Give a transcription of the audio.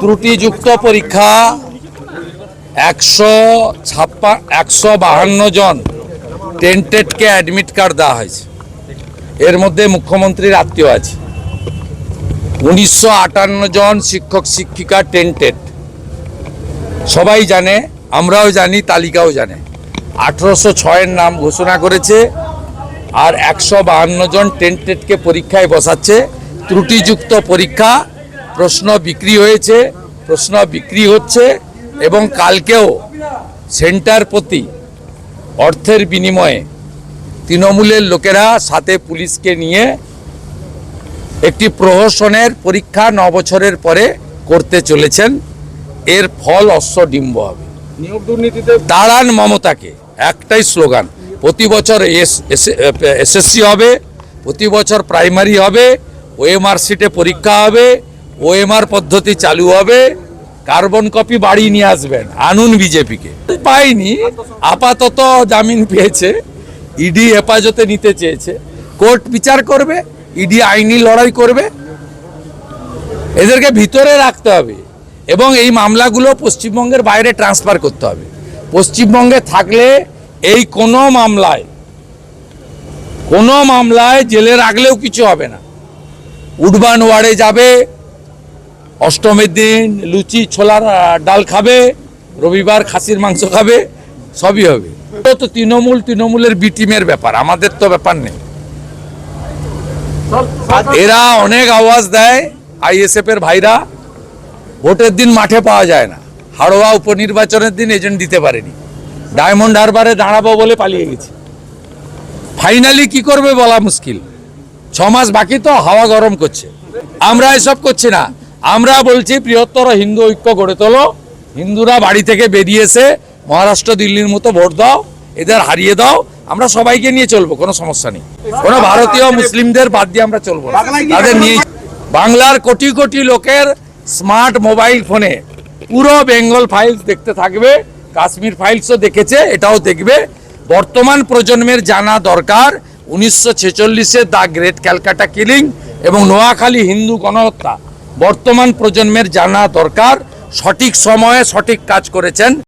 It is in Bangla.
ত্রুটিযুক্ত পরীক্ষা একশো ছাপ্পা, একশো বাহান্ন জন টেন্টেডকে অ্যাডমিট কার্ড দেওয়া হয়েছে। এর মধ্যে মুখ্যমন্ত্রীর আত্মীয় আছে। উনিশশো আটান্ন জন শিক্ষক, শিক্ষিকা টেন্টেড। সবাই জানে, আমরাও জানি, তালিকাও জানে। আঠেরোশো ছয়ের নাম ঘোষণা করেছে আর একশো বাহান্ন জন টেন্টেডকে পরীক্ষায় বসাচ্ছে। ত্রুটিযুক্ত পরীক্ষা প্রশ্ন বিক্রি হয়েছে প্রশ্ন বিক্রি হচ্ছে এবং কালকেও সেন্টার প্রতি অর্থের বিনিময়ে তৃণমূলের লোকেরা সাথে পুলিশকে নিয়ে একটি প্রহসনের পরীক্ষা ন বছরের পরে করতে চলেছেন। এর ফল অশ্বডিম্ব হবে। নিয়োগ দুর্নীতিতে দাঁড়ান মমতাকে একটাই স্লোগান প্রতি বছর এসএসসি হবে প্রতি বছর প্রাইমারি হবে ওএমআর সিটে পরীক্ষা হবে ওএমআর পদ্ধতি চালু হবে, কার্বন কপি বাড়ি নিয়ে আসবেন, আনুন বিজেপিকে। পাইনি, আপাতত জামিন পেয়েছে, ইডি হেফাজতে নিতে চেয়েছে। কোর্ট বিচার করবে, ইডি আইনি লড়াই করবে। এদেরকে ভিতরে রাখতে হবে এবং এই মামলাগুলো পশ্চিমবঙ্গের বাইরে ট্রান্সফার করতে হবে। পশ্চিমবঙ্গে থাকলে এই কোনো মামলায় কোনো মামলায় জেলে রাখলেও কিছু হবে না। উডবান ওয়ার্ডে যাবে অষ্টমীর দিন লুচি ছোলার ডাল খাবে রবিবার খাসির মাংস খাবে সবই হবে। তো তৃণমূল তৃণমূলের বি টিমের ব্যাপার আমাদের তো ব্যাপার নেই। এরা অনেক আওয়াজ দেয় আইএসএফ এর ভাইরা ভোটের দিন মাঠে পাওয়া যায় না। হাড়োয়া উপনির্বাচনের দিন এজেন্ট দিতে পারেনি। ডায়মন্ড হারবারে দাঁড়াবো বলে পালিয়ে গেছে। ফাইনালি কি করবে বলা মুশকিল। ছ মাস বাকি তো হাওয়া গরম করছে। আমরা এসব করছি না। আমরা বলছি বৃহত্তর হিন্দু ঐক্য গড়ে তোলো। হিন্দুরা বাড়ি থেকে বেরিয়ে এসে মহারাষ্ট্র দিল্লির মতো ভোট দাও এদের হারিয়ে দাও আমরা সবাইকে নিয়ে চলবো কোনো সমস্যা নেই। কোনো ভারতীয় মুসলিমদের বাদ দিয়ে আমরা চলবো না। তাদের নিয়ে বাংলার কোটি কোটি লোকের স্মার্ট মোবাইল ফোনে পুরো বেঙ্গল ফাইলস দেখতে থাকবে কাশ্মীর ফাইলসও দেখেছে এটাও দেখবে। বর্তমান প্রজন্মের জানা দরকার উনিশশো ছেচল্লিশে দ্য গ্রেট ক্যালকাটা কিলিং এবং নোয়াখালী হিন্দু গণহত্যা। বর্তমান প্রজন্মের জানা দরকার। সঠিক সময়ে সঠিক কাজ করেছেন।